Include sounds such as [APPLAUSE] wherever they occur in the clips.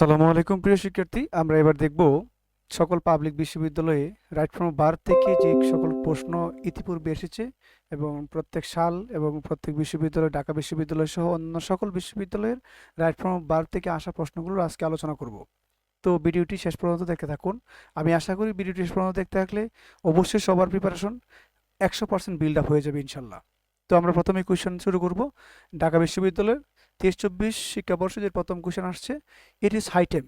আসসালামু আলাইকুম, প্রিয় শিক্ষার্থী। আমরা এবার দেখব সকল পাবলিক বিশ্ববিদ্যালয়ে রাইট ফ্রম বার থেকে যে সকল প্রশ্ন ইতিপূর্বে এসেছে এবং প্রত্যেক সাল এবং প্রত্যেক বিশ্ববিদ্যালয়, ঢাকা বিশ্ববিদ্যালয় সহ অন্য সকল বিশ্ববিদ্যালয়ের রাইট ফ্রম বার থেকে আসা প্রশ্নগুলোর আজকে আলোচনা করব। তো ভিডিওটি শেষ পর্যন্ত দেখতে থাকুন। আমি আশা করি ভিডিওটি শেষ পর্যন্ত দেখতে থাকলে অবশ্যই সবার প্রিপারেশন একশো পার্সেন্ট বিল্ড আপ হয়ে যাবে ইনশাল্লাহ। তো আমরা প্রথমে কোয়েশ্চেন শুরু করব। ঢাকা বিশ্ববিদ্যালয়ের তেইশ চব্বিশ শিক্ষাবর্ষে যে প্রথম কোয়েশ্চেন আসছে it is high time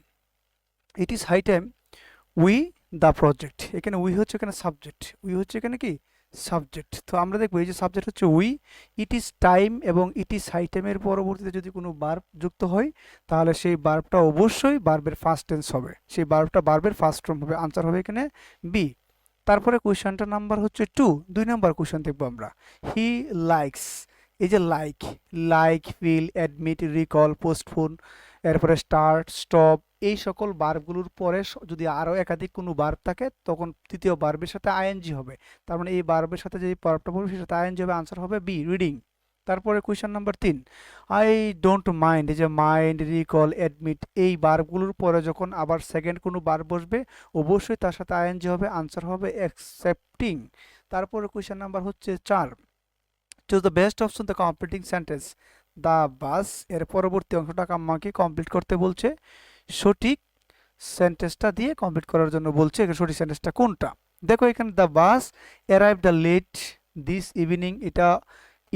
it is high time we the project এখানে উই হচ্ছে এখানে সাবজেক্ট উই হচ্ছে এখানে কি? সাবজেক্ট তো আমরা দেখব এই যে সাবজেক্ট হচ্ছে উই ইট ইজ টাইম এবং ইট ইজ হাই টাইমের পরবর্তীতে যদি কোনো বার্ব যুক্ত হয়, তাহলে সেই বার্বটা অবশ্যই বার্বের ফার্স্ট টেন্স হবে। সেই বার্বটা বার্বের ফার্স্ট ফর্ম হবে। আনসার হবে এখানে বি তারপরে কোয়েশ্চনটার নাম্বার হচ্ছে টু দুই নাম্বার কোয়েশ্চন দেখব আমরা। হি লাইকস এই যে like like feel admit recall postpone এরপরে স্টার্ট স্টপ এই সকল বার্বগুলোর পরে যদি আরও একাধিক কোনো বার্ব থাকে, তখন তৃতীয় বার্বের সাথে আইএনজি হবে। তার মানে এই বার্বের সাথে যে বার্বটা পড়বে সাথে আইএনজি হবে আনসার হবে বি রিডিং তারপরে কোয়েশ্চেন নাম্বার তিন আই ডোন্ট মাইন্ড এই যে মাইন্ড রিকল অ্যাডমিট এই বার্বগুলোর পরে যখন আবার সেকেন্ড কোনো বার্ব বসবে, অবশ্যই তার সাথে আইএনজি হবে আনসার হবে অ্যাকসেপ্টিং তারপরে কোয়েশ্চেন নাম্বার হচ্ছে চার choose the best option the completing sentence the বাসের পরবর্তী অংশটা আমাকে কমপ্লিট করতে বলছে। সঠিক সেন্টেন্সটা দিয়ে কমপ্লিট করার জন্য বলছে সঠিক সেন্টেন্সটা কোনটা? দেখো এখানে the bus arrive the late this evening এটা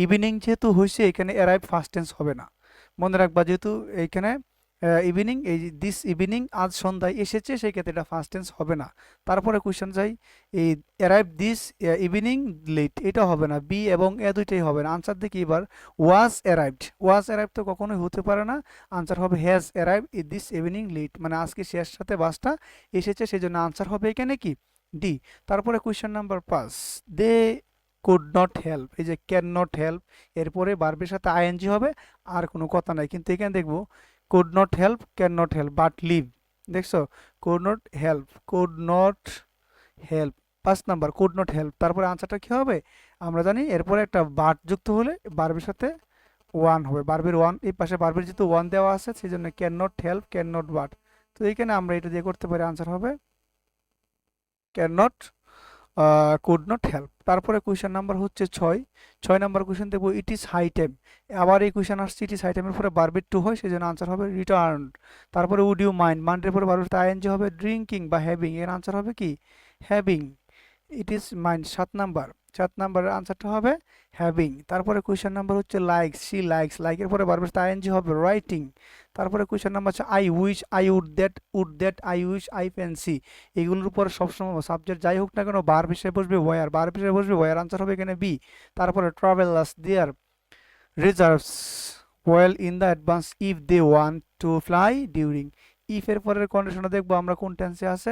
ইভিনিং যেহেতু হয়েছে, এখানে অ্যারাইভ ফার্স্ট টেন্স হবে না। মনে রাখবা যেহেতু এইখানে ইভিনিং এই দিস ইভিনিং আজ সন্ধ্যায় এসেছে, সেই ক্ষেত্রে এটা ফার্স্ট টেন্স হবে না। তারপরে কোয়েশ্চেন যাই, এই অ্যারাইভ দিস ইভিনিং লেট এটা হবে না বি এবং এ দুইটাই হবে না। আনসার দেখি এবার ওয়াজ অ্যারাইভড ওয়াজ অ্যারাইভ তো কখনোই হতে পারে না আনসার হবে has arrive this evening late মানে আজকে শেষ সাথে বাসটা এসেছে সেই জন্য আনসার হবে এখানে কি? ডি তারপরে কোয়েশ্চেন নাম্বার পাঁচ দে কুড নট হেল্প এই যে ক্যান নট হেল্প এরপরে বার্বের সাথে আইএনজি হবে, আর কোনো কথা নাই। কিন্তু এখানে দেখব could not help can not help but leave দেখছ? Could not help could not help পাঁচ নাম্বার কুড নট হেল্প তারপরে আনসারটা কি হবে? আমরা জানি এরপরে একটা বাট যুক্ত হলে বার্বের সাথে ওয়ান হবে। বার্বের ওয়ান এই পাশে বার্বের যেহেতু ওয়ান দেওয়া আছে সেই জন্য can not help can not but তো এইখানে আমরা এটা দিয়ে করতে পারি আনসার হবে can not could not help তারপরে কোয়েশন নাম্বার হচ্ছে ছয়। ছয় নাম্বার কোয়েশন দেখব ইট ইস হাই টাইম আবার এই কোয়েশন আসছে ইট ইজ হাই টাইমের পরে বার্বের টু হয় সেই জন্য আনসার হবে রিটার্ন তারপরে উড ইউ মাইন্ড মাইন্ডের পরে বার্বের সাথে আইএনজি হবে ড্রিঙ্কিং বা হ্যাভিং এর আনসার হবে কি? হ্যাভিং ইট ইজ মাইন্ড সাত নাম্বার। সাত নাম্বারের আনসারটা হবে হ্যাভিং তারপরে কোয়েশ্চেন নাম্বার হচ্ছে লাইকস সি লাইকস লাইকের পরে বারবার আইএনজি হবে রাইটিং তারপরে কোয়েশ্চেন নাম্বার হচ্ছে I wish I would that would that I wish I fancy এগুলোর উপর সবসময় সাবজেক্ট যাই হোক না কেন বার হিসেবে বসবে ওয়ার বার হিসেবে বসবে ওয়ার আনসার হবে এখানে বি তারপরে travellers their reserves well in the advance if they want to fly during ইফের পরের কন্ডিশনটা দেখব আমরা কোন টেন্সে আছে।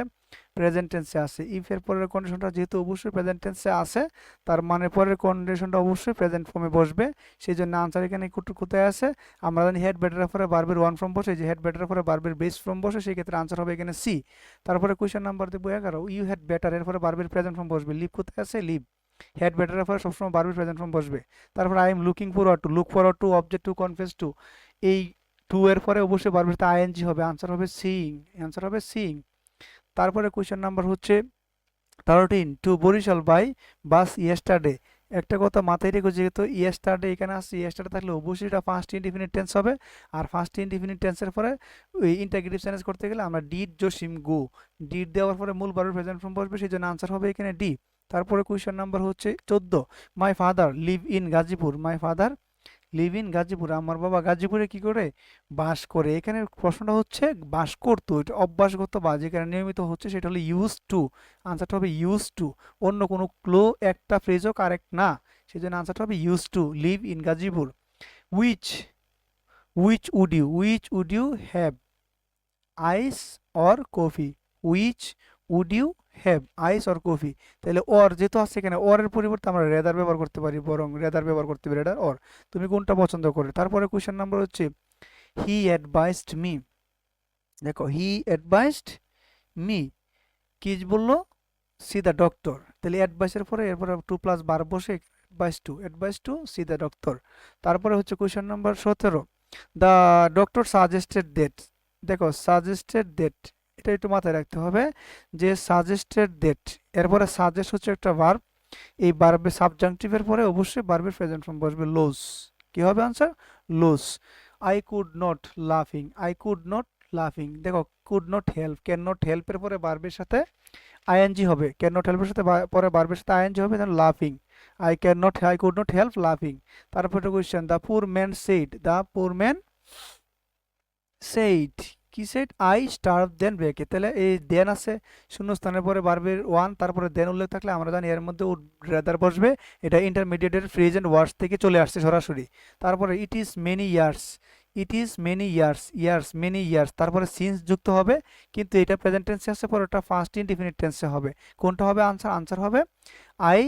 প্রেজেন্ট টেন্সে আছে। ইফ এর পরের কন্ডিশনটা যেহেতু অবশ্যই প্রেজেন্ট টেন্সে আছে, তার মানে পরের কন্ডিশনটা অবশ্যই প্রেজেন্ট ফর্মে বসবে। সেই জন্য আনসার এখানে কোথায় আছে। আমরা জানি হেড বেটারের পরে বারবের ওয়ান ফর্ম বসে যে হেড বেটারের পরে বারবের বেস ফর্ম বসে সেই ক্ষেত্রে আনসার হবে এখানে সি তারপরে কোয়েশ্চেন নাম্বার দেখব এগারো। ইউ হেড ব্যাটার এর পরে বারবের প্রেজেন্ট ফর্ম বসবে। লিভ কোথায় আছে? লিভ হেড বেটারের পরে সবসময় বারবের প্রেজেন্ট ফর্ম বসবে। তারপরে I am looking forward to look forward to object to confess to এই টু এর পরে অবশ্যই বারবের আইএনজি হবে। আনসার হবে সিইং আনসার হবে সিইং তারপরে কোয়েশ্চেন নাম্বার হচ্ছে thirteen to Barishal by bus yesterday একটা কথা মাথায় রেখো যেহেতু ইয়েস্টারডে এখানে আসছে ইয়েস্টারডে থাকলে অবশ্যই এটা ফার্স্ট ইনডিফিনিট টেন্স হবে। আর ফার্স্ট ইনডিফিনিট টেন্সের পরে ওই ইন্টাগ্রেটিভ সেন্টেন্স করতে গেলে আমরা ডিড জসিম গো। ডিড দেওয়ার পরে মূল বারের প্রেজেন্ট ফর্ম বসবে, সেই জন্য আনসার হবে এখানে ডি তারপরে কোয়েশ্চেন নাম্বার হচ্ছে, চোদ্দ। My father live in Gazipur. My father live in Gazipur. আমার বাবা গাজীপুরে কি করে? বাস করে। এখানে প্রশ্নটা হচ্ছে, বাস করতো, এটা অভ্যাসগত বা যেখানে নিয়মিত হচ্ছে, সেটা হলো ইউজ টু আনসারটা হবে ইউজ টু অন্য কোনো ক্লো একটা ফ্রেজও কারেক্ট না। সেই জন্য আনসারটা হবে use to live in Gazipur. Which which would you which would you have ice or coffee which would you have ice or coffee তাহলে অর যেহেতু আছে এখানে অরের পরিবর্তে আমরা রেদার ব্যবহার করতে পারি, বরং রেদার ব্যবহার করতে পারি রেদার অর তুমি কোনটা পছন্দ করে? তারপরে কোয়েশ্চেন নাম্বার হচ্ছে হি অ্যাডভাইসড মি দেখো হি অ্যাডভাইসড মি কি বলল? সি দ্য ডক্টর তাহলে অ্যাডভাইসের পরে, এরপরে টু প্লাস বার বসে advise to advise to see the doctor তারপরে হচ্ছে কোয়েশ্চেন নাম্বার সতেরো। দ্য ডক্টর সাজেস্টেড ডেট দেখো সাজেস্টেড ডেট এটা একটু মাথায় রাখতে হবে যে সাজেস্টেড ডেট এরপরে সাজেস্ট হচ্ছে একটা ভার্ব এই ভার্বের সাবজাংটিভের পরে অবশ্যই ভার্বের প্রেজেন্ট ফর্ম বসবে লোজ কি হবে আনসার লোজ আই কুড নট লাফিং আই কুড নট লাফিং দেখো could not help can not হেল্পের পরে ভার্বের সাথে আইএনজি হবে ক্যান নট হেল্পের সাথে পরে ভার্বের সাথে আইএনজি হবে দেন লাফিং I can not I could not help লাফিং তারপরে question the poor man said the poor man said কি সেট আই স্টার্ভ দেন ব্রেকে তাহলে এই দেন আছে, শূন্যস্থানের পরে বারবের ওয়ান তারপরে দেন উল্লেখ থাকলে আমরা জানি এর মধ্যে রেদার বসবে। এটা ইন্টারমিডিয়েটের ফ্রিজ অ্যান্ড ওয়ার্ডস থেকে চলে আসছে সরাসরি। তারপরে it is many years it is many years years many years তারপরে সিন্স যুক্ত হবে, কিন্তু এটা প্রেজেন্ট টেন্সে পরে ওটা ফার্স্ট ইনডিফিনিট টেন্সে হবে। কোনটা হবে? আনসার আনসার হবে। I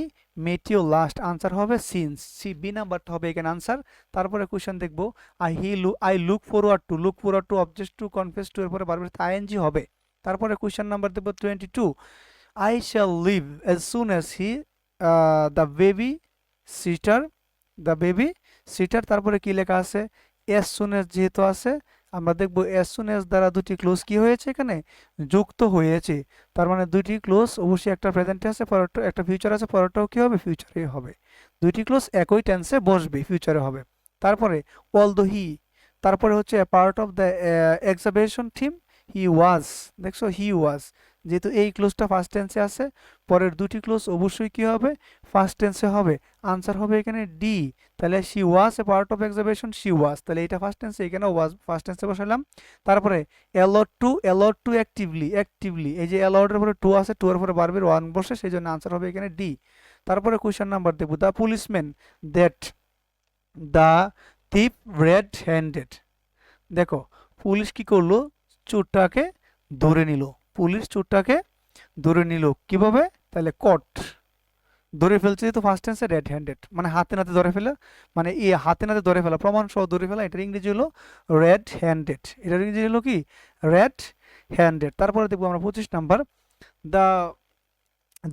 met you last answer হবে সিন্স সি বি নাম্বারটা হবে এখানে আনসার তারপরে কোয়েশ্চেন দেখব আই হি লু I look forward to look forward to object to confess to এরপরে বারবার আইএনজি হবে। তারপরে কোয়েশ্চেন নাম্বার দেবো twenty two I shall leave as soon as he the babysitter the babysitter তারপরে কি লেখা আছে? এস সুন এস যেহেতু আছে আমরা দেখব এস সুন এস দ্বারা দুটি ক্লোজ কি হয়েছে এখানে? যুক্ত হয়েছে। তার মানে দুইটি ক্লোজ অবশ্যই একটা প্রেজেন্টে আছে পরেরটা একটা ফিউচার আছে পরেরটাও কী হবে? ফিউচারে হবে। দুইটি ক্লোজ একই টেন্সে বসবে ফিউচারে হবে। তারপরে অল দ্য হি তারপরে হচ্ছে part of the exhibition theme he was দেখছ হি ওয়াজ যেহেতু এই ক্লোজটা ফার্স্ট টেন্সে আছে, পরের দুটি ক্লোজ অবশ্যই কি হবে? ফার্স্ট টেন্সে হবে। আনসার হবে এখানে ডি তাহলে she was a part of exhibition she was তাহলে এটা ফার্স্ট টেন্সে এখানে ওয়াজ ফার্স্ট টেন্সে বসালাম। তারপরে allot to allot to actively actively এই যে অ্যালটের পরে টু আছে টু এর পরে বারবার ওয়ান বসে সেই জন্য আনসার হবে এখানে ডি তারপরে কোয়েশ্চেন নাম্বার দেখব the policeman that the thief red handed দেখো পুলিশ কি করল? চোরটাকে ধরে নিল। পুলিশ চোরটাকে ধরে নিল। কীভাবে? তাহলে কট ধরে ফেলছে তো ফার্স্ট টেন্সে রেড হ্যান্ডেড মানে হাতে নাতে ধরে ফেলা মানে এই হাতে নাতে ধরে ফেলা প্রমাণ সহ ধরে ফেলা, এটার ইংরেজি হলো রেড হ্যান্ডেড এটার ইংরেজি হলো কি? রেড হ্যান্ডেড তারপরে দেখব আমরা পঁচিশ number. The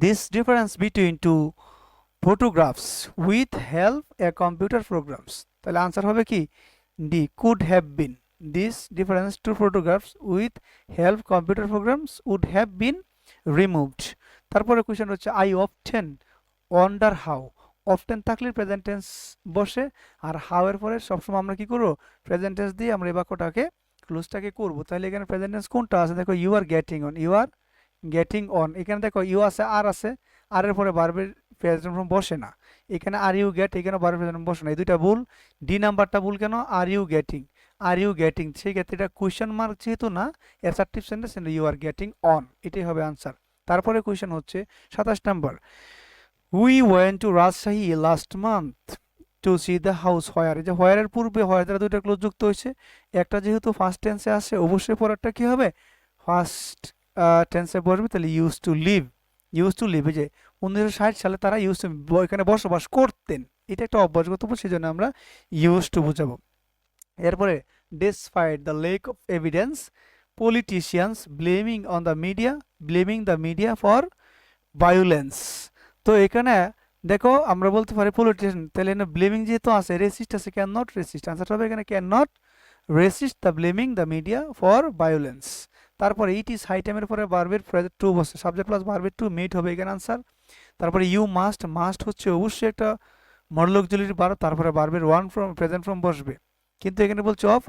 this difference between two photographs with help a computer programs তাহলে আনসার হবে কি? D could have been this difference two photographs with help computer programs would have been removed তারপরে question হচ্ছে I often wonder how often থাকলে present tense বসে, আর how এর পরে সবসময় আমরা কি করব? প্রেজেন্ট টেন্স দিয়ে আমরা এই বাক্যটাকে ক্লোজটাকে করব। তাহলে এখানে প্রেজেন্ট টেন্স কোনটা আছে? দেখো you are getting on you are getting on এখানে দেখো ইউ আছে, আর আছে। আর এর পরে বারবার প্রেজেন্ট ফর্ম বসে না। এখানে আর ইউ গেট এখানে বারবার প্রেজেন্ট বসে না। এই দুইটা ভুল। ডি নাম্বারটা ভুল কেন? Are you getting are you getting সেই ক্ষেত্রে এটা কোয়েশ্চেন মার্ক যেহেতু না assertive sentence you are getting on এটাই হবে আনসার তারপরে কোয়েশ্চেন হচ্ছে সাতাশ number we went to Rajshahi last month to see the house where যে হোয়ারের পূর্বে হোয়ার দ্বারা দুইটা ক্লোজ যুক্ত হয়েছে, একটা যেহেতু ফার্স্ট টেন্সে আসে, অবশ্যই পরেরটা কী হবে? ফার্স্ট টেন্সে বসবে, তাহলে use to live use to live যে উনিশশো ষাট সালে তারা ইউজ টু এখানে বসবাস করতেন। এটা একটা অভ্যাসগত সেই জন্য আমরা ইউজ টু বুঝাবো। এরপরে despite the lack of evidence politicians blaming on the media blaming the media for violence তো এখানে দেখো, আমরা বলতে পারি পলিটিশিয়ান তাহলে এখানে ব্লেমিং যেহেতু আছে রেসিস্ট আছে ক্যান নট রেসিস্ট আনসার হবে এখানে can not resist the blaming the media for violence তারপরে ইট ইজ হাই টাইমের পরে বারবের টু বসে সাবজেক্ট প্লাস বারবের টু মিট হবে এখানে আনসার তারপরে ইউ মাস্ট মাস্ট হচ্ছে অবশ্যই একটা মডলক জলির বার, তারপরে বারবের ওয়ান ফ্রম প্রেজেন্ট ফ্রম বসবে। কিন্তু এখানে বলছে অফ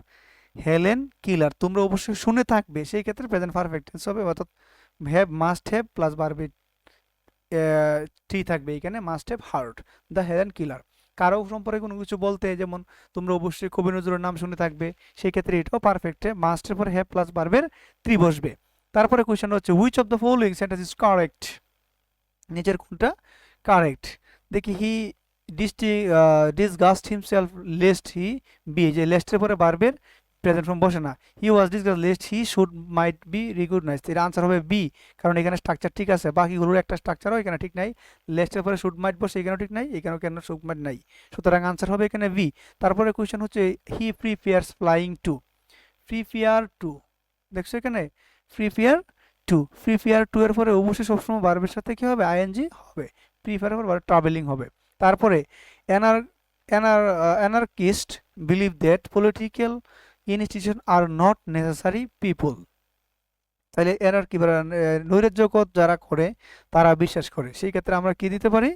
হেলেন কিলার তোমরা অবশ্যই শুনে থাকবে, সেই ক্ষেত্রে প্রেজেন্ট পারফেক্ট টেন্স হবে, অর্থাৎ হ্যাভ মাস্ট হ্যাভ প্লাস বারবে টি থাকবে এখানে must have hurt the Helen Keller কারও সম্পর্কে কোনো কিছু বলতে, যেমন তোমরা অবশ্যই কবি নজরুলের নাম শুনে থাকবে, সেই ক্ষেত্রে এটাও পারফেক্টে মাস্টের পরে হ্যাভ প্লাস বারবের ত্রি বসবে। তারপরে কোয়েশ্চেন হচ্ছে which of the following sentence is correct নিচের কোনটা কারেক্ট দেখি he ডিসটি disgust himself lest he be যে লেস্টের পরে বারবের প্রেজেন্ট ফর্ম বসে না। He was disguised lest he should might be recognise এর আনসার হবে বি কারণ এখানে স্ট্রাকচার ঠিক আছে। বাকিগুলোর একটা স্ট্রাকচারও এখানে ঠিক নাই। লেস্টের পরে শুড মাইট বসে এখানেও ঠিক নাই, এখানেও কেন শুড মাইট নাই। সুতরাং আনসার হবে এখানে বি তারপরে কোয়েশ্চেন হচ্ছে he prefers flying to prefer to দেখছ এখানে? প্রিফেয়ার টু প্রিফেয়ার টু এর পরে অবশ্যই সবসময় বারবের সাথে কি হবে? আইএনজি হবে। প্রিফেয়ার পর ট্রাভেলিং হবে। তারপরে এনার এনার anarchist believe that political institution are not necessary people তাহলে এনার কি বলে নৈরাজ্যকর যারা করে, তারা বিশ্বাস করে। সেই ক্ষেত্রে আমরা কি দিতে পারি?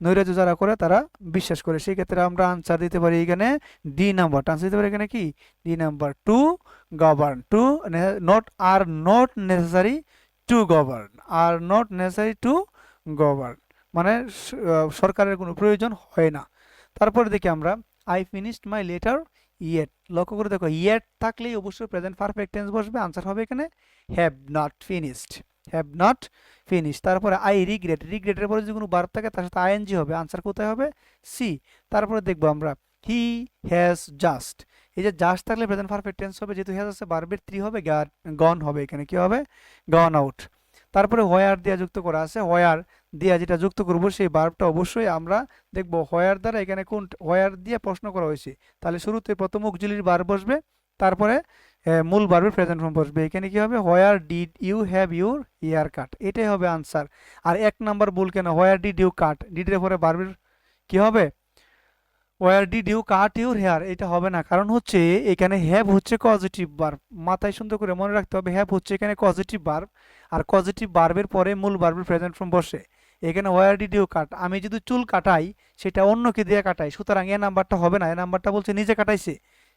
নৈরাজ্য যারা করে, তারা বিশ্বাস করে। সেই ক্ষেত্রে আমরা আনসার দিতে পারি এখানে ডি নাম্বার আনসার দিতে পারি এখানে কি? D number to govern to not are not necessary to govern are not necessary to govern মানে সরকারের কোনো প্রয়োজন হয় না। তারপরে দেখি আমরা I finished my letter yet লক্ষ্য করে দেখো ইয়েট থাকলেই অবশ্যই প্রেজেন্ট পারফেক্ট টেন্স বসবে আনসার হবে এখানে have not finished have not finish তারপরে আই রিগ্রেট রিগ্রেটের পরে যদি কোনো বার থাকে, তার সাথে আইএনজি হবে আনসার কোথায় হবে? সি তারপরে দেখব আমরা হি হ্যাজ জাস্ট এই যে জাস্ট থাকলে প্রেজেন্ট পারফেক্ট টেন্স হবে, যেহেতু হ্যাজ আছে বারবের থ্রি হবে গন হবে এখানে, কি হবে? গন আউট তারপরে হোয়ার দিয়া যুক্ত করা আছে। হোয়ার দিয়া যেটা যুক্ত করব, সেই বার্বটা অবশ্যই আমরা দেখব হোয়ার দ্বারা এখানে কোন হোয়ার দিয়ে প্রশ্ন করা হয়েছে। তাহলে শুরুতে প্রথম উকজুলির বার বসবে, তারপরে মূল বার্বের প্রেজেন্ট ফর্ম বসবে। এখানে কি হবে? Where did you have your hair cut এটাই হবে আনসার আর এক নাম্বার ভুল কেন? হোয়ার ডিড ইউ কাট ডিডের পরে বার্বের কি হবে? Where did you cut your hair এটা হবে না। কারণ হচ্ছে এখানে হ্যাভ হচ্ছে পজিটিভ বার্ব মাথায় সুন্দর করে মনে রাখতে হবে হ্যাভ হচ্ছে এখানে পজিটিভ বার্ব আর পজিটিভ বার্বের পরে মূল বার্বের প্রেজেন্ট ফর্ম বসে। এখানে ওয়ার ডিড ইউ কাট আমি যদি চুল কাটাই, সেটা অন্যকে দিয়ে কাটাই। সুতরাং এ নাম্বারটা হবে না, এ নাম্বারটা বলছে নিজে কাটাইছে।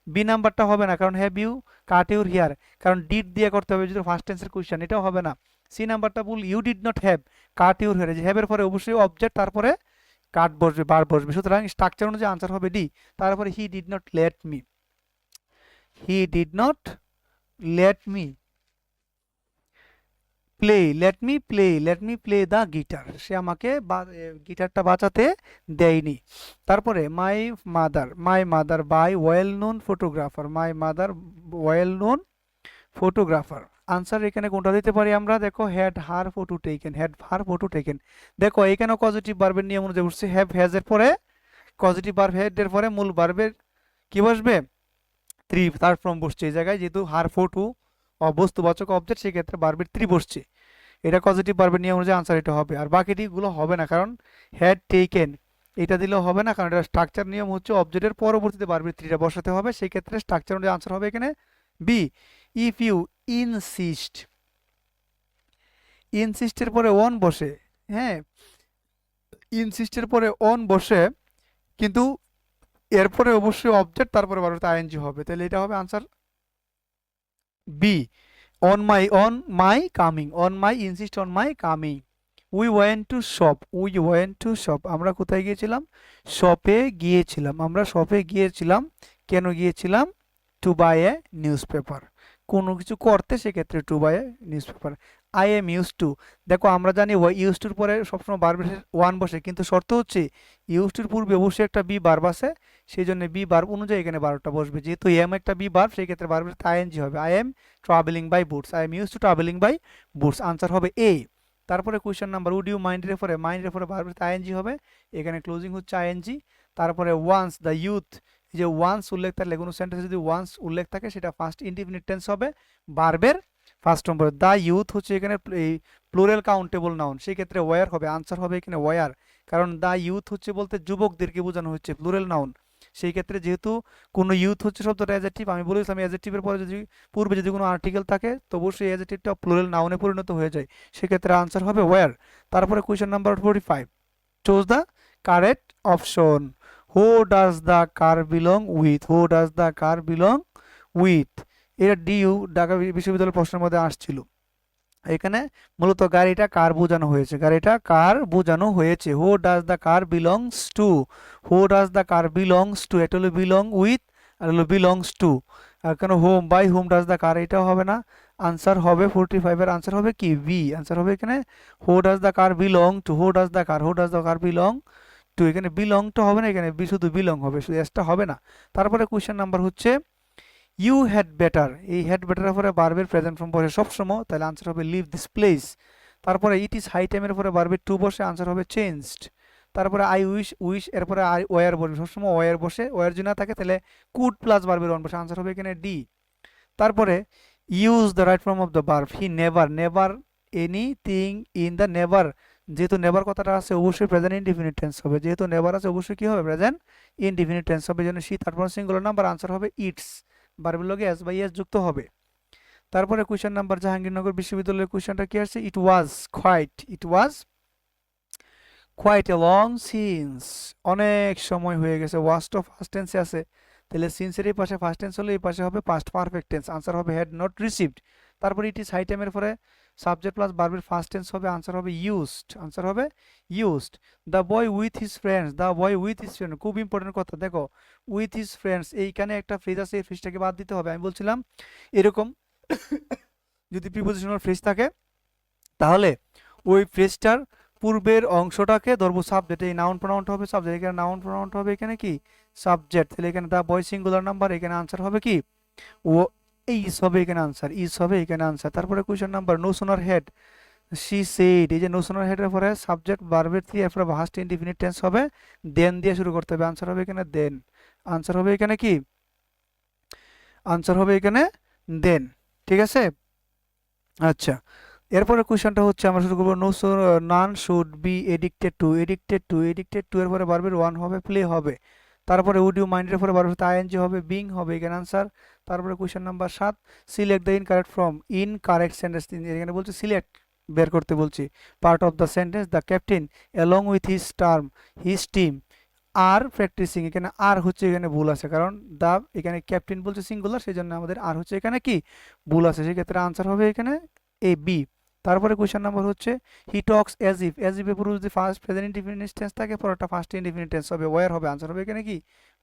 বি নাম্বারটা হবে না, কারণ have you cut your hair কারণ ডিড দিয়ে করতে হবে যদি ফার্স্ট টেন্সের কোয়েশ্চেন এটাও হবে না। সি নাম্বারটা বল you did not have cut your hair যে হ্যাভের পরে অবশ্যই অবজেক্ট তারপরে কাট বসবে বার বসবে। সুতরাং স্ট্রাকচার অনুযায়ী আনসার হবে ডি তারপরে he did not let me he did not let me play let me play let me play the guitar সে আমাকে গিটারটা বাঁচাতে দেয়নি। তারপরে my mother my mother by well known photographer my mother well known photographer answer এখানে কোনটা দিতে পারি আমরা? দেখো had her photo taken had her photo taken দেখো, এখানেও পজিটিভ বার্বের নিয়ম অনুযায়ী উঠছে হ্যাভ হ্যাজ এর পরে পজিটিভ বার্ব হেড এর পরে মূল বার্বের কি বসবে? থ্রি তার ফর্ম বসছে এই জায়গায়, যেহেতু হার ফটো বস্তুবাচক অবজেক্ট সেক্ষেত্রে বার্বের থ্রি বসছে। এটা পজিটিভ বার্বের নিয়ম অনুযায়ী আনসার এটা হবে। আর বাকিটিগুলো হবে না, কারণ হ্যাড টেকেন এটা দিলেও হবে না, কারণ এটা স্ট্রাকচার নিয়ম হচ্ছে অবজেক্টের পরবর্তীতে বার্বের থ্রিটা বসাতে হবে। সেই ক্ষেত্রে স্ট্রাকচার অনুযায়ী আনসার হবে এখানে বি ইফ ইউ ইনসিস্ট ইনসিস্টের পরে অন বসে হ্যাঁ ইনসিস্টের পরে অন বসে, কিন্তু এরপরে অবশ্যই অবজেক্ট তারপরে বারোটা আইএনজি হবে। তাহলে এটা হবে answer B on my on my coming on my insist on my coming we went to shop we went to shop আমরা কোথায় গিয়েছিলাম? শপে গিয়েছিলাম। আমরা শপে গিয়েছিলাম। কেন গিয়েছিলাম? To buy a newspaper কোনো কিছু করতে সেক্ষেত্রে to buy a newspaper I am use to দেখো, আমরা জানি ইউজ টুর পরে সবসময় বার ওয়ান বসে, কিন্তু শর্ত হচ্ছে ইউজ টুর পূর্বে অবশ্যই একটা বি বার বসে সেই জন্য বি বার অনুযায়ী এখানে বারোটা বসবে। যেহেতু এম একটা বি বার সেই ক্ষেত্রে বারবার আইএনজি হবে। I am travelling by boats I am used to travelling by boats answer হবে এ তারপরে কোয়েশ্চেন নাম্বার উড ইউ মাইন্ডের পরে মাইন্ডের পরে বারবার আইএনজি হবে। এখানে ক্লোজিং হচ্ছে আইএনজি তারপরে ওয়ান্স দ্য ইউথ যে ওয়ান্স উল্লেখ থাকলে, কোনো সেন্টেন্সে যদি ওয়ান্স উল্লেখ থাকে, সেটা ফার্স্ট ইনডিফিনিট টেন্স হবে। বারবের ফার্স্ট নম্বর দ্য ইউথ হচ্ছে এখানে প্লুরাল কাউন্টেবল নাউন সেই ক্ষেত্রে ওয়ার হবে আনসার হবে এখানে ওয়ার কারণ দ্য ইউথ হচ্ছে বলতে যুবকদেরকে বোঝানো হচ্ছে প্লুরাল নাউন সেই ক্ষেত্রে যেহেতু কোনো ইউথ হচ্ছে শব্দটা অ্যাজেটিভ আমি বলেছিলাম অ্যাজেটিভের পরে যদি, পূর্বে যদি কোনো আর্টিকেল থাকে, তো অবশ্যই অ্যাজেটিভটা প্লুরাল নাউনে পরিণত হয়ে যায় সেক্ষেত্রে আনসার হবে ওয়ার তারপরে question number forty five choose the correct option who does the car belong with who does the car belong with এটা ডিইউ ঢাকা বিশ্ববিদ্যালয়ের প্রশ্নের মধ্যে আসছিল। এখানে মূলত গাড়িটা কার বোঝানো হয়েছে? গাড়িটা কার বোঝানো হয়েছে? Who does the car belongs to who does the car belongs to এটা হলো বিলং উইথ আর হলো বিলংস টু আর কেন whom by whom does the car এটাও হবে না। আনসার হবে ফোরটি ফাইভের আনসার হবে কি? বি আনসার হবে এখানে who does the car belong to who does the car who does the car belong to এখানে বিলংটা হবে না, এখানে শুধু বিলং হবে, শুধু এসটা হবে না। তারপরে কোয়েশ্চেন নাম্বার হচ্ছে ইউ হ্যাড বেটার এই হ্যাড বেটারের পরে বার্বের প্রেজেন্ট ফর্ম বসে সবসময়, তাহলে আনসার হবে লিভ দিস প্লেস তারপরে ইট ইজ হাই টাইমের পরে বার্বের টু বসে আনসার হবে চেঞ্জড তারপরে আই উইশ উইশ এরপরে আই ওয়ার বসবে, সবসময় ওয়ার বসে ওয়ার যদি না থাকে তাহলে কুড প্লাস বার্বের ওয়ান বসে আনসার হবে এখানে ডি তারপরে use the right form of the verb he never never anything in the never যেহেতু নেভার কথাটা আছে, অবশ্যই প্রেজেন্ট ইনডিফিনিট টেন্স হবে, যেহেতু নেভার আছে, অবশ্যই কি হবে প্রেজেন্ট ইনডিফিনিট টেন্স হবে জন্য সি তারপর সিঙ্গুলার নাম্বার আনসার হবে ইটস বারবের লগে এস বাই এস যুক্ত হবে। তারপরে কোয়েশ্চেন নাম্বার জাহাঙ্গীরনগর বিশ্ববিদ্যালয়ের কোয়েশ্চেনটা কি আসছে? It was quite it was quite a long since অনেক সময় হয়ে গেছে। ওয়াস্ট অফ ফার্স্ট টেন্সে আছে। তাহলে সিন্সের এই পাশে ফার্স্ট টেন্স হলে এই পাশে হবে পাস্ট পারফেক্ট টেন্স আনসার হবে হ্যাড নট রিসিভড তারপরে ইট ইস হাই টাইমের পরে সাবজেক্ট প্লাস বারবের ফার্স্ট টেন্স হবে আনসার হবে ইউজড আনসার হবে used the boy with his friends the boy with his friend খুব ইম্পর্টেন্ট কথা। দেখো উইথ হিজ ফ্রেন্ডস এইখানে একটা ফ্রিজ আছে, এই ফ্রিজটাকে বাদ দিতে হবে। আমি বলছিলাম, এরকম [COUGHS] যদি প্রিপোজিশনাল ফ্রিজ থাকে, তাহলে ওই ফ্রিজটার পূর্বের অংশটাকে ধরবো সাবজেক্ট এই নাউন প্রোনাউনটা হবে সাবজেক্ট এখানে নাউন প্রোনাউনটা হবে এখানে কি? সাবজেক্ট তাহলে এখানে দ্য বয় সিঙ্গুলার নাম্বার এখানে আনসার হবে কি? ও ইস হবে এখানে আনসার ইস হবে এখানে আনসার তারপরে question number no sooner had she said এই যে নো সোনার হেডের পরে সাবজেক্ট বারবের থ্রি এরপরে ভাস্ট ইনডিফিনিট টেন্স হবে দেন দিয়ে শুরু করতে হবে। আনসার হবে এখানে দেন আনসার হবে এখানে কি? আনসার হবে এখানে দেন ঠিক আছে? আচ্ছা। এরপরে কোশ্চেনটা হচ্ছে আমরা শুরু করব no none should be addicted to addicted to addicted to এর পরে বারবার ওয়ান হবে প্লে হবে। তারপরে উড ইউ মাইন্ডের পরে বারবার আইএনজি হবে বিং হবে, এখানে আনসার তারপরে কোশ্চেন নাম্বার সাত select the incorrect from incorrect sentence এখানে বলছে সিলেক্ট বের করতে বলছি। Part of the sentence the captain along with his term his team are practising এখানে আর হচ্ছে এখানে ভুল আছে, কারণ দা এখানে ক্যাপ্টেন বলছে সিঙ্গুলার সেই জন্য আমাদের আর হচ্ছে এখানে কি? ভুল আছে, সেক্ষেত্রে আনসার হবে এখানে এ বি তারপরে কোয়েশ্চেন নাম্বার হচ্ছে he talks as if as if পুরো যদি ফার্স্ট প্রেজেন্ট ইনডিফিনিট টেন্স থাকে, পরেরটা ফার্স্ট ইনডিফিনিট টেন্স হবে। ওয়ার হবে? আনসার হবে এখানে কি?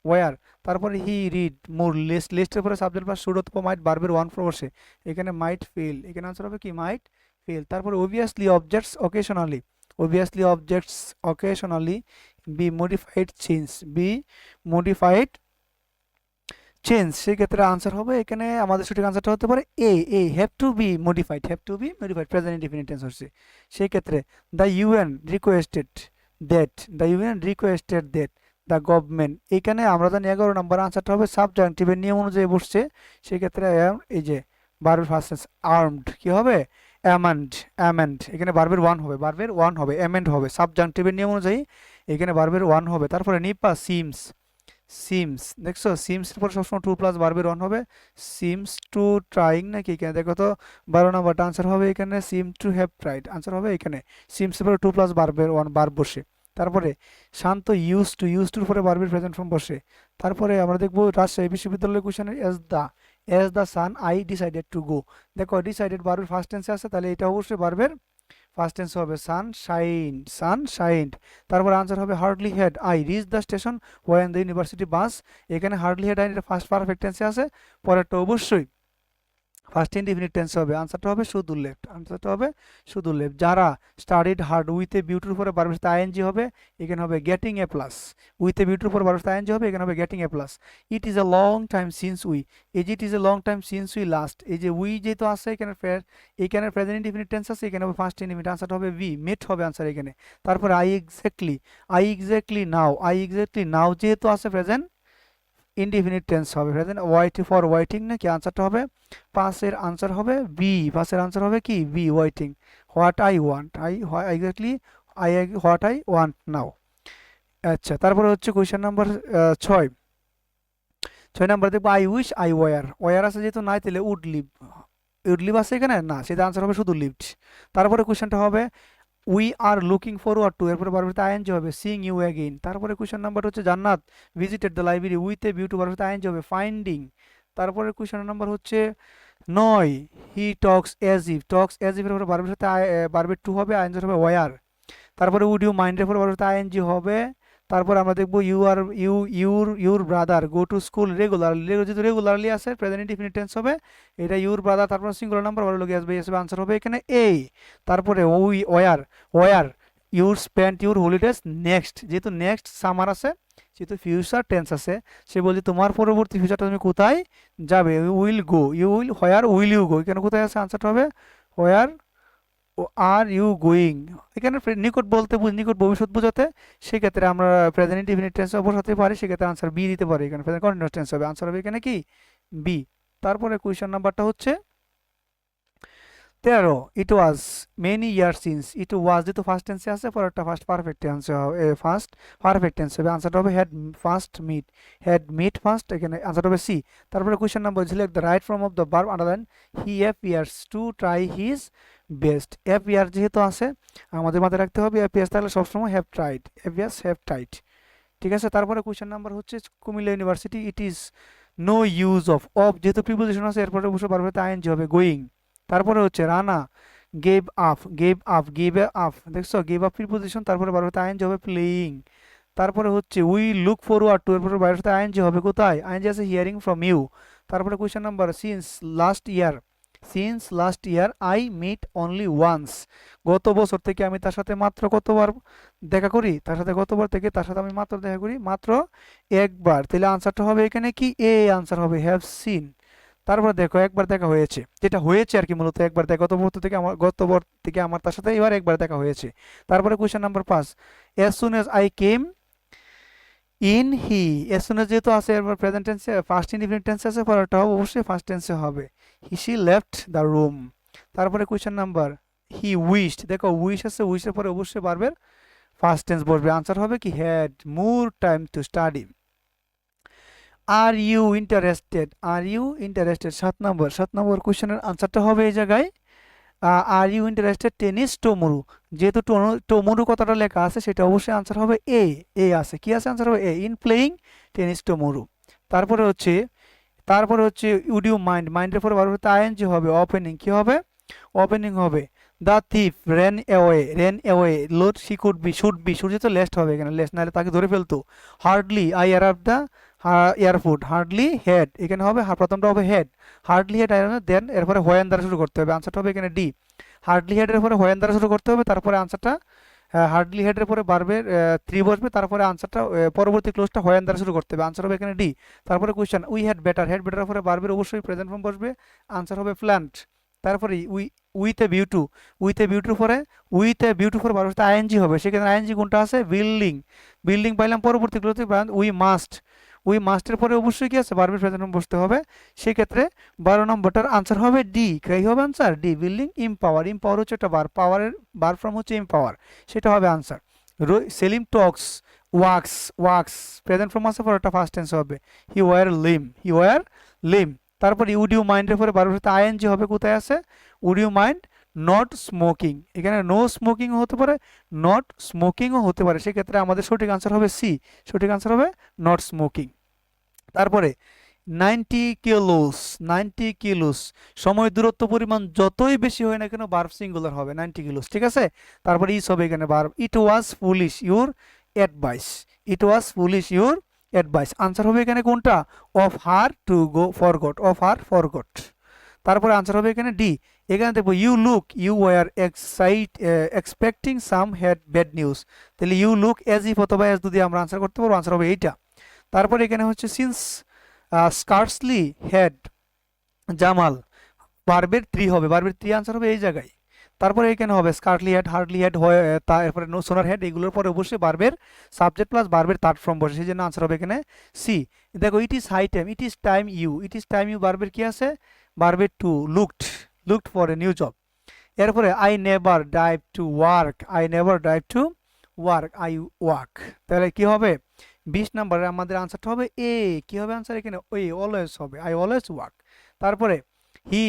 ওয়ার তারপরে হি রিড মোর লিস্ট লিস্টের পরে সাবজেক্ট বা শুড অথবা মাইট বারবের ওয়ান ফোর বসে এখানে মাইট ফেল এখানে আনসার হবে কি? মাইট ফেল তারপরে obviously objects occasionally obviously objects occasionally be modified change be modified change সেক্ষেত্রে আনসার হবে এখানে আমাদের সঠিক আনসারটা হতে পারে A A have to be modified have to be modified present indefinite tense হচ্ছে সেই ক্ষেত্রে the UN requested that the UN requested that the government এখানে আমরা জানি এগারো নম্বর আনসারটা হবে সাবজাংটিভের নিয়ম অনুযায়ী বসছে। সেই ক্ষেত্রে এই যে বারবের ফার্স্ট আর্মড কি হবে? অ্যামেন্ড অ্যামেন্ড এখানে বারবের ওয়ান হবে বারবের ওয়ান হবে অ্যামেন্ড হবে সাবজাংটিভের নিয়ম অনুযায়ী এখানে বারবের ওয়ান হবে। তারপরে নিপা সিমস সিমস দেখছ সিমস পর সবসময় টু প্লাস বারবের ওয়ান হবে। সিমস টু ট্রাইং নাকি এখানে? দেখো তো, বারো নাম্বারটা আনসার হবে এখানে seem to have tried answer হবে এখানে। সিমস পরে টু প্লাস বারবের ওয়ান বার বসে। তারপরে, শান্ত ইউজ টু ইউজ টুর পরে বারবের প্রেজেন্ট ফর্ম বসে। তারপরে আমরা দেখব রাজশাহী বিশ্ববিদ্যালয়ের কোশ্চেনের as the as the sun I decided to go দেখো ডিসাইডেড বারবের ফার্স্ট টেন্সে আছে, তাহলে এটা অবশ্যই বারবের ফার্স্ট টেন্স হবে সান শাইন সান শাইন্ড তারপর আনসার হবে hardly had I reach the station when the university bus এখানে হার্ডলি হেড আই এটা ফার্স্ট পারফেক্ট টেন্সে আছে, পরেরটা অবশ্যই। ফার্স্ট ইনডিফিনিট টেন্স হবে। আনসারটা হবে শুধু লেফট আনসারটা হবে শুধু লেফট যারা স্টাডিড হার্ড উইথ এ বিউটির উপরে বারবার সাথে আইএনজি হবে, এখানে হবে getting A plus with a বিউটির উপর বারবার সাথে আইএনজি হবে, এখানে হবে getting A plus it is a long time since we যে it is a long time since we last এই যে উই যেহেতু আছে, এখানে এখানে প্রেজেন্ট ইনডিফিনিট টেন্স আছে, এখানে হবে ফার্স্ট ইনডিফিনিট আনসারটা হবে ভি মেট হবে আনসার এখানে। তারপরে I exactly I exactly know I exactly know যেহেতু আছে প্রেজেন্ট ইনডিফিনিট টেন্স হবে। প্রেজেন্ট ওয়াইট ফর ওয়াইটিং নাকি আনসারটা হবে? পাঁচের আনসার হবে বি পাঁচের আনসার হবে কি? B waiting what I want I exactly I what I want now আচ্ছা তারপরে হচ্ছে কোয়েশ্চেন নাম্বার ছয়। ছয় নাম্বার দেখব I wish I were were আছে যেহেতু নাই, তাহলে উড লিভ উড লিভ আছে এখানে? না, সেটা আনসার হবে শুধু লিভড তারপরে কোয়েশ্চেনটা হবে we are looking forward to এরপরে বারবার আইএনজি হবে সিং ইউ অ্যাগেইন তারপরে কোয়েশন নাম্বার হচ্ছে Jannat visited the library with a view to বারবার আইএনজি হবে ফাইন্ডিং তারপরে কোয়েশন নাম্বার হচ্ছে নয় he talks as if talks as if এর পরে বারবার সাথে বারবার টু হবে আইএনজি হবে ওয়ার তারপরে উড ইউ মাইন্ডের পরে বারবার আইএনজি হবে তারপর আমরা দেখব you are you your your brother go to school regularly যেহেতু রেগুলারলি আছে প্রেজেন্ট ইনডিফিনিট টেন্স হবে। এটা ইউর ব্রাদার তারপর সিঙ্গুলার নাম্বার ভালো লোক আসবে আসবে আনসার হবে এখানে এ তারপরে we were were your spent your holidays next যেহেতু নেক্সট সামার আছে, যেহেতু ফিউচার টেন্স আছে, সে বলছে তোমার পরবর্তী ফিউচারটা তুমি কোথায় যাবে? Will go you will where will you go এখানে কোথায় আছে? আনসারটা হবে হোয়ার আর ইউ গোয়িং? এখানে নিকট বলতে নিকট ভবিষ্যৎ বোঝাতে সেক্ষেত্রে আমরা প্রেজেন্ট ইভিনিট টেন্স বসাতে পারি, সেক্ষেত্রে আনসার বি দিতে পারি এখানে। কন্টিনিউস টেন্স হবে। আনসার হবে এখানে কি? বি তারপরে কোয়েশ্চেন নাম্বারটা হচ্ছে তেরো ইট ওয়াজ মেনি ইয়ার সিন্স ইট ওয়াজ যেহেতু ফার্স্ট টেন্সে আছে, পরেরটা ফার্স্ট পারফেক্ট টেন্সে হবে ফার্স্ট পারফেক্ট টেন্স হবে আনসারটা হবে had first met had met first এখানে আনসারটা হবে সি তারপরে question number select the right form of the verb underline he F years to try his best year যেহেতু আছে, আমাদের মাথায় রাখতে হবে এফ ইয়ার্স তাহলে সবসময় have tried F years have tried ঠিক আছে? তারপরে কোয়েশ্চেন নাম্বার হচ্ছে Comilla university it is no use of of যেহেতু প্রিপোজিশন আছে, এরপরে বসে পারবে আইএনজি হবে গোয়িং তারপরে হচ্ছে Rana gave up gave up give up দেখছ? গেভ আপ প্রিপোজিশন তারপরে পারবে আইএনজি হবে প্লেয়িং তারপরে হচ্ছে উই লুক ফরওয়ার্ড টু এরপরে বাইরে সাথে আইএনজি হবে কোথায়? আইএনজি আছে হিয়ারিং ফ্রম ইউ তারপরে question number since last year since last year I met only once গত বছর থেকে আমি তার সাথে মাত্র কতবার দেখা করি? তার সাথে গতবার থেকে তার সাথে আমি মাত্র দেখা করি, মাত্র একবার, তাহলে আনসারটা হবে এখানে কি? এ আনসার হবে হ্যাভ সিন তারপর দেখো, একবার দেখা হয়েছে। যেটা হয়েছে আর কি মূলত, একবার দেখা। গত বছর থেকে আমার, গত গতবার থেকে আমার তার সাথে এবার একবার দেখা হয়েছে। তারপরে কোয়েশ্চেন নাম্বার পাঁচ। As soon as I came in he as soon যেহেতু আছে এরপর প্রেজেন্ট টেন্সে ফার্স্ট ইনডিফিনিট টেন্সে আছে, পরেরটা হবে, অবশ্যই ফার্স্ট টেন্সে হবে। He she left the room তারপরে কোয়েশ্চেন নাম্বার হি উইশড দেখো উইশ আছে উইশের পরে অবশ্যই পারবেন ফার্স্ট টেন্স বসবে। আনসার হবে কি had more time to study are you interested are you interested সাত নম্বর সাত নম্বর কোশ্চেনের আনসারটা হবে এই জায়গায়। Are you interested tennis tomorrow যেহেতু টোমরু কথাটা লেখা আছে, সেটা অবশ্যই আনসার হবে এ এ আছে। কি আছে? আনসার হবে A in playing tennis tomorrow তারপরে হচ্ছে তারপরে হচ্ছে উড ইউ মাইন্ড মাইন্ডের পরে বারবার আইএনজি হবে। ওপেনিং কি হবে? ওপেনিং হবে। The thief ran away ran away load she could be should be should তো লেস্ট হবে এখানে। লেস্ট নাহলে তাকে ধরে ফেলতো। Hardly I of the airport hardly had এখানে হবে প্রথমটা হবে হেড হার্ডলি হেড দেন এরপরে হোয়েন দ্বারা শুরু করতে হবে আনসারটা হবে এখানে ডি হার্ডলি হেডের পরে হোয়েন দ্বারা শুরু করতে হবে, তারপরে আনসারটা হার্ডলি হেডের পরে বারবের থ্রি বসবে, তারপরে আনসারটা পরবর্তী ক্লোজটা হোয়েন দ্বারা শুরু করতে হবে আনসার হবে এখানে ডি তারপরে question we had better had better পরে বারবের অবশ্যই প্রেজেন্ট ফর্ম বসবে আনসার হবে প্ল্যান্ট তারপরে we with a view to with a বিউটির পরে উইথ এ বিউটি পরে বারোটা আইএনজি হবে, সেখানে আইএনজি কোনটা আছে বিল্ডিং বিল্ডিং পাইলাম পরবর্তী ক্লোজে উই মাস্ট উই মাস্টের পরে অবশ্যই কি আছে? বারবের প্রেজেন্ট বসতে হবে। সেক্ষেত্রে বারো নম্বরটার আনসার হবে ডি কি হবে answer D building empower empower হচ্ছে একটা বার পাওয়ারের বার ফর্ম হচ্ছে ইমপাওয়ার সেটা হবে answer Selim talks walks walks present form পরে একটা ফার্স্ট টেন্স হবে। হি ওয়ার লিম হি ওয়ার লিম তারপর উড ইউ মাইন্ডের পরে বারবার আইএনজি হবে, কোথায় আছে? Would you mind not smoking এখানে নো স্মোকিংও হতে পারে নট স্মোকিংও হতে পারে। সেক্ষেত্রে আমাদের সঠিক আনসার হবে সি সঠিক আনসার হবে নট স্মোকিং তারপরে নাইনটি কিলোস নাইনটি কিলোস সময় দূরত্ব পরিমাণ যতই বেশি হয় না কেন বার্ব সিঙ্গুলার হবে নাইনটি কিলোস ঠিক আছে? তারপরে ইস হবে এখানে verb it was foolish your advice it was foolish your advice answer হবে এখানে কোনটা? Of her to go forgot of her forgot তারপরে আনসার হবে এখানে ডি এখানে দেখব you look you were excite expecting some had bad news তাহলে you look as if অথবা এজ যদি আমরা আনসার করতে পারব আনসার হবে এইটা। তারপরে এখানে হচ্ছে সিন্স স্কার্সলি হেড জামাল বার্বের থ্রি হবে। বার্বের থ্রি আনসার হবে এই জায়গায়। তারপরে এখানে হবে স্কার্টলি হেড হার্ডলি হেড হয়ে তারপরে সোনার হেড এগুলোর পরে অবশ্যই বার্বের সাবজেক্ট প্লাস বার্বের থার্ড ফর্ম বসে। সেই জন্য আনসার হবে এখানে সি দেখো it is high time it is time you it is time you বার্বের কি আছে? বার্বের to looked looked for a new job এরপরে I never drive to work I never drive to work I work তাহলে কি হবে? বিশ নম্বরে আমাদের আনসারটা হবে এ কি হবে আনসার এখানে? ওই অলওয়েজ হবে। আই অলওয়েজ ওয়ার্ক তারপরে he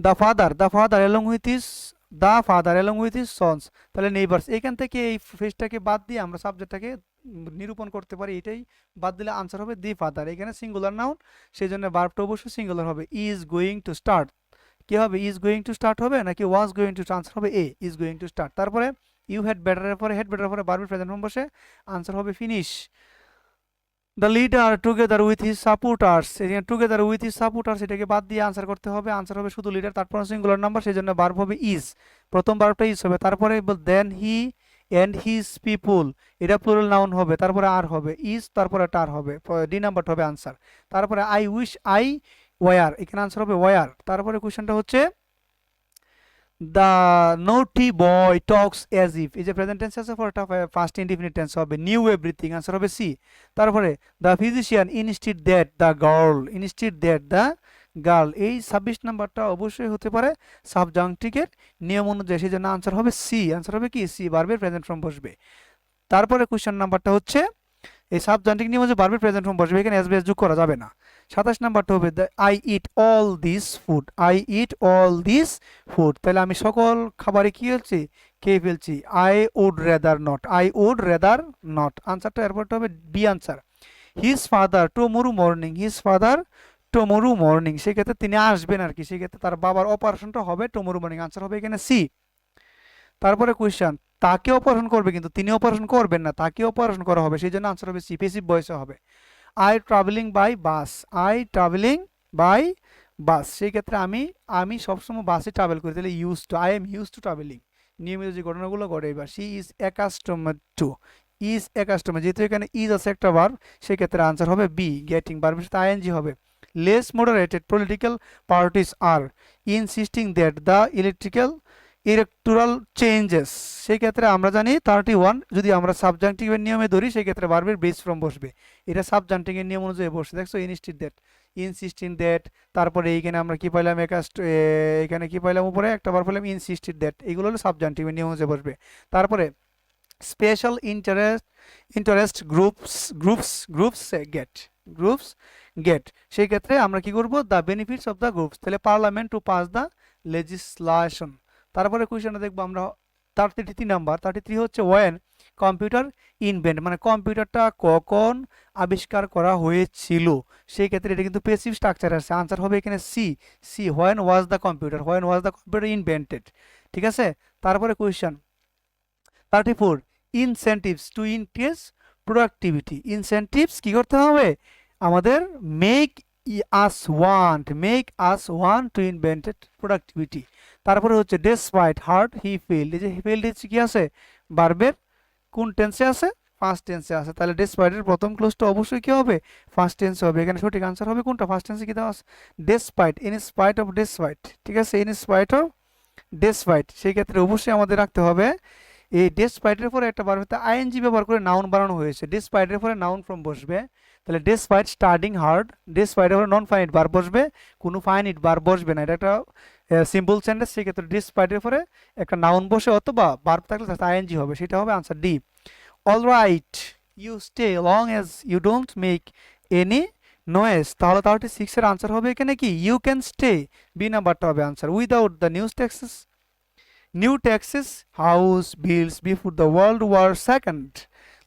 the father the father along with his the father along with his sons তাহলে নেইবার্স এখান থেকে এই ফেসটাকে বাদ দিয়ে আমরা সাবজেক্টটাকে নিরূপণ করতে পারি, এটাই বাদ দিলে আনসার হবে দি ফাদার এখানে সিঙ্গুলার নাউন সেই জন্য বার্বটা অবশ্যই সিঙ্গুলার হবে। ইজ গোয়িং টু স্টার্ট কি হবে? ইজ গোয়িং টু স্টার্ট হবে নাকি ওয়াজ গোয়িং টু আনসার হবে a is going to start তারপরে ইউ হ্যাড বেটারের পরে হেড বেটারের পরে বার্বের প্রেজেন্ট ফর্ম বসে আনসার হবে finish the leader together with his supporters এখানে টুগেদার উইথ হিজ সাপোর্টার্স এটাকে বাদ দিয়ে আনসার করতে হবে। আনসার হবে শুধু লিডার তারপর সিঙ্গুলার নাম্বার সেই জন্য বার্ব হবে ইজ প্রথম বার্বটা ইজ হবে, তারপরে then he and his people এটা প্লুরাল নাউন হবে, তারপরে আর হবে ইজ তারপরে টার হবে ডি নাম্বারটা হবে আনসার তারপরে আই উইশ আই ওয়ার এখানে আনসার হবে ওয়ার তারপরে কোয়েশ্চেনটা হচ্ছে the naughty boy talks as if এই যে প্রেজেন্ট টেন্স আছে ফার্স্ট ইনডিফিনিট টেন্স হবে নিউ এভরিথিং আনসার হবে সি তারপরে the physician insisted that the girl insisted that the girl এই ছাব্বিশ নাম্বারটা অবশ্যই হতে পারে সাবজাংটিকের নিয়ম অনুযায়ী। সেই জন্য আনসার হবে সি আনসার হবে কি? সি বারবার প্রেজেন্ট ফর্ম বসবে। তারপরে কোয়েশ্চেন নাম্বারটা হচ্ছে, এই সাবজান্টিক নিয়ম যে বারবার প্রেজেন্ট ফর্ম বসবে। এখানে এসবিএস যোগ করা যাবে না। সাতাশ নাম্বারটা হবে I eat all this food I eat all this food তাহলে আমি সকল খাবারে কি হচ্ছে খেয়ে ফেলছি। I would rather not I would rather not আনসারটা এরপরটা হবে B answer his father tomorrow morning his father tomorrow morning সেক্ষেত্রে তিনি আসবেন আর কি, সেক্ষেত্রে তার বাবার অপারেশনটা হবে টুমরু মর্নিং আনসার হবে এখানে সি তারপরে কোয়েশ্চেন তাকে অপারেশন করবে কিন্তু তিনি অপারেশন করবেন না, তাকে অপারেশন করা হবে, সেই জন্য আনসার হবে সি পেসিভ বয়সে হবে। I travelling by bus I travelling by bus সেই ক্ষেত্রে আমি আমি সবসময় বাসে ট্রাভেল করি, তাহলে used to I am used to travelling নিয়মিত যে ঘটনাগুলো ঘটে এবার C is accustomed to is accustomed যেহেতু এখানে ইজ আছে একটা বার সেক্ষেত্রে আনসার হবে বি গেটিং বার্বের সাথে আইএনজি হবে। Less moderated political parties are insisting that the electrical electoral changes সেই ক্ষেত্রে আমরা জানি থার্টি ওয়ান যদি আমরা সাবজাংটিভের নিয়মে ধরি সেই ক্ষেত্রে বারবের বেস ফ্রম বসবে। এটা সাবজাংটিংয়ের নিয়ম অনুযায়ী বসে। দেখছ ইনস্টিট দ্যাট ইনসিস্টিং দ্যাট তারপরে এইখানে আমরা কি পাইলাম একাস্ট এখানে কি পাইলাম উপরে, একটা বার পাইলাম ইনসিস্টেড দ্যাট এগুলো হলো সাবজাংটিভের নিয়ম অনুযায়ী বসবে। তারপরে special interest interest groups groups groups get groups get সেই ক্ষেত্রে আমরা কি করব? The benefits of the groups তাহলে parliament to pass the legislation তারপরে কোয়েশনটা দেখব আমরা। Thirty three number thirty three হচ্ছে ওয়েন কম্পিউটার ইনভেন্ট মানে কম্পিউটারটা কখন আবিষ্কার করা হয়েছিল? সেই ক্ষেত্রে এটা কিন্তু পেসিভ স্ট্রাকচার আছে। আনসার হবে এখানে C C when was the computer when was the computer invented ঠিক আছে? তারপরে question thirty four incentives to increase productivity incentives কী করতে হবে? আমাদের make us want make us want to invented productivity তারপরে হচ্ছে ডেসপাইট হার্ট হি ফিল্ড এই যে ফিল্ড হচ্ছে কি আছে? বার্বের কোন টেন্সে আছে? ফার্স্ট টেন্সে আছে। তাহলে ডেসপাইটের প্রথম ক্লোজটা অবশ্যই কী হবে? ফার্স্ট টেন্সে হবে। এখানে সঠিক আনসার হবে কোনটা? ফার্স্ট টেন্সে কি দেওয়া আছে? Despite in spite of despite ঠিক আছে? ইন স্পাইট অফ ডেসপাইট সেই ক্ষেত্রে অবশ্যই আমাদের রাখতে হবে এই ডেসপাইটের পরে একটা বার হতে আইএনজি ব্যবহার করে নাউন বানানো হয়েছে। ডেসপাইটের পরে নাউন ফর্ম বসবে। তাহলে ডেসপাইট স্টার্টিং হার্ড ডেসপাইটের পরে নন ফাইনিট বার বসবে। কোনো ফাইনিট বার বসবে না। এটা একটা সিম্পল সেন্টেন্স সেক্ষেত্রে ডেসপাইটের পরে একটা নাউন বসে অথবা বার্ব থাকলে তাতে আইএনজি হবে। সেটা হবে answer D all right you stay long as you don't make any noise তাহলে থার্টি সিক্সের আনসার হবে এখানে কি? ইউ ক্যান স্টে বি নাম্বারটা হবে answer without the news taxes new taxes, house bills before the World War II,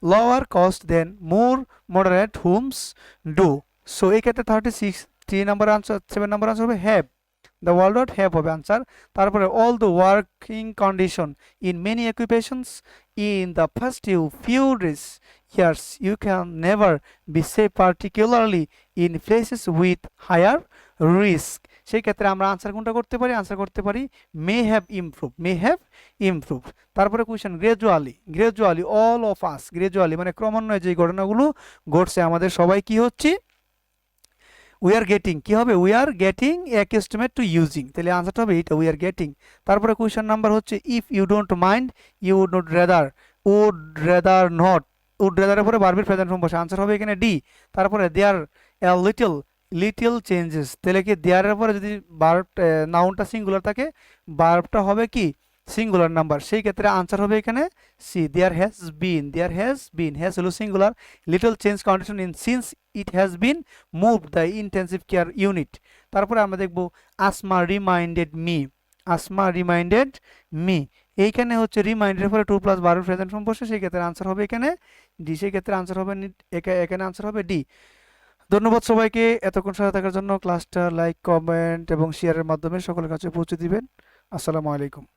lower cost than more moderate homes do. So এই ক্ষেত্রে thirty six three number answer seven number answer হবে have the world dot have হবে answer তারপরে all the working condition in many occupations in the first you few days years you can never be say particularly in places with higher risk সেই ক্ষেত্রে আমরা answer কোনটা করতে পারি? Answer করতে পারি may have improve may have improve তারপরে question gradually gradually all of us gradually মানে ক্রমান্বয়ে যে ঘটনাগুলো ঘটছে, আমাদের সবাই কি হচ্ছে? উই আর গেটিং কি হবে? We are getting accustomed to using তাহলে আনসারটা হবে এটা উই আর গেটিং তারপরে কোয়েশ্চেন নাম্বার হচ্ছে if you don't mind you would not rather would rather not would রেদারের পরে বারবির প্রেজেন্ট ফর্ম বসে। আনসার হবে এখানে ডি তারপরে there a little little changes তাহলে কি দেয়ারের পরে যদি বার্ব নাউনটা সিঙ্গুলার থাকে বার্বটা হবে কি? সিঙ্গুলার নাম্বার সেই ক্ষেত্রে আনসার হবে এখানে C there has been there has been has হলো singular little change condition in since it has been move the intensive care unit তারপরে আমরা দেখব Asma reminded me Asma reminded me এইখানে হচ্ছে রিমাইন্ডের পরে টু প্লাস বারো প্রেজেন্ট ফর্ম বসে, সেই ক্ষেত্রে আনসার হবে এখানে ডি সেই ক্ষেত্রে আনসার হবে এখানে আনসার হবে ডি ধন্যবাদ সবাইকে। এতক্ষণ সাথে থাকার জন্য ক্লাসটা লাইক কমেন্ট এবং শেয়ারের মাধ্যমে সকলের কাছে পৌঁছে দিবেন। আসসালামু আলাইকুম।